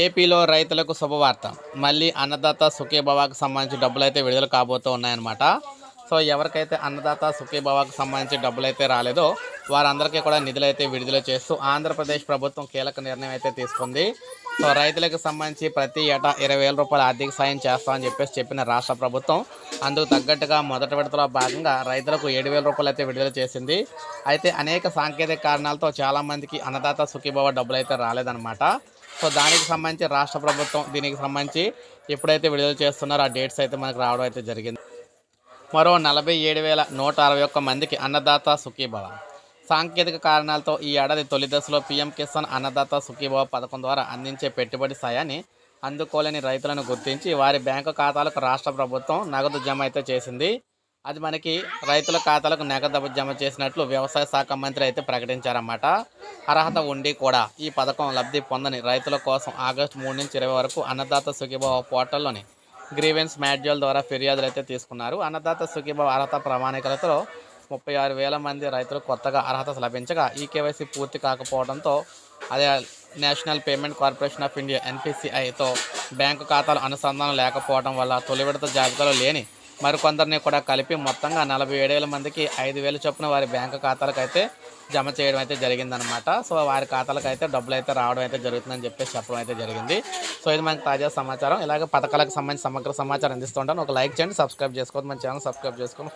ఏపీలో రైతులకు శుభవార్త. మళ్ళీ అన్నదాత సుఖీభవాకు సంబంధించి డబ్బులు అయితే విడుదల కాబోతూ ఉన్నాయన్నమాట. సో ఎవరికైతే అన్నదాత సుఖీభవాకు సంబంధించి డబ్బులు అయితే రాలేదో వారందరికీ కూడా నిధులు అయితే విడుదల చేస్తూ ఆంధ్రప్రదేశ్ ప్రభుత్వం కీలక నిర్ణయం అయితే తీసుకుంది. సో రైతులకు సంబంధించి ప్రతి ఏటా ఇరవై వేల రూపాయల ఆర్థిక సాయం చేస్తామని చెప్పేసి చెప్పిన రాష్ట్ర ప్రభుత్వం అందుకు తగ్గట్టుగా మొదటి విడతలో భాగంగా రైతులకు ఏడు వేల రూపాయలు అయితే విడుదల చేసింది. అయితే అనేక సాంకేతిక కారణాలతో చాలామందికి అన్నదాత సుఖీభవ డబ్బులు అయితే రాలేదన్నమాట. సో దానికి సంబంధించి రాష్ట్ర ప్రభుత్వం దీనికి సంబంధించి ఎప్పుడైతే విడుదల చేస్తున్నారో ఆ డేట్స్ అయితే మనకు రావడం అయితే జరిగింది. మరో నలభై ఏడు వేల నూట అరవై ఒక్క మందికి అన్నదాత సుఖీభవ. సాంకేతిక కారణాలతో ఈ ఏడాది తొలి దశలో పీఎం కిసాన్ అన్నదాత సుఖీభవ పథకం ద్వారా అందించే పెట్టుబడి సాయాన్ని అందుకోలేని రైతులను గుర్తించి వారి బ్యాంకు ఖాతాలకు రాష్ట్ర ప్రభుత్వం నగదు జమ అయితే చేసింది. అది మనకి రైతుల ఖాతాలకు నగదు జమ చేసినట్లు వ్యవసాయ శాఖ మంత్రి అయితే ప్రకటించారన్నమాట. అర్హత ఉండి కూడా ఈ పథకం లబ్ధి పొందని రైతుల కోసం ఆగస్టు మూడు నుంచి ఇరవై వరకు అన్నదాత సుఖీభావ పోర్టల్లోని గ్రీవెన్స్ మాడ్యూల్ ద్వారా ఫిర్యాదులు అయితే తీసుకున్నారు. అన్నదాత సుఖీభావ అర్హత ప్రమాణికలతో ముప్పై ఆరు వేల మంది రైతులు కొత్తగా అర్హత లభించగా ఈ కేవైసీ పూర్తి కాకపోవడంతో అదే National Payment Corporation of India ఎన్పిసిఐతో bank ఖాతాలు అనుసంధానం లేకపోవడం వల్ల తొలి విడత జాబితాలో లేని మరికొందరిని కూడా కలిపి మొత్తంగా నలభై ఏడు వేల మందికి ఐదు వేలు చొప్పున వారి బ్యాంకు ఖాతాలకు అయితే జమ చేయడం అయితే జరిగిందనమాట సో వారి ఖాతాలకు అయితే డబ్బులు అయితే రావడం అయితే జరుగుతుందని చెప్పేసి చెప్పడం అయితే జరిగింది. సో ఇది మనకి తాజా సమాచారం. ఇలాగే పథకాలకు సంబంధించి సమగ్ర సమాచారం అందిస్తుంటాను ఒక లైక్ చేయండి సబ్స్క్రైబ్ చేసుకోవద్దు. మన ఛానల్ సబ్స్క్రైబ్ చేసుకోండి.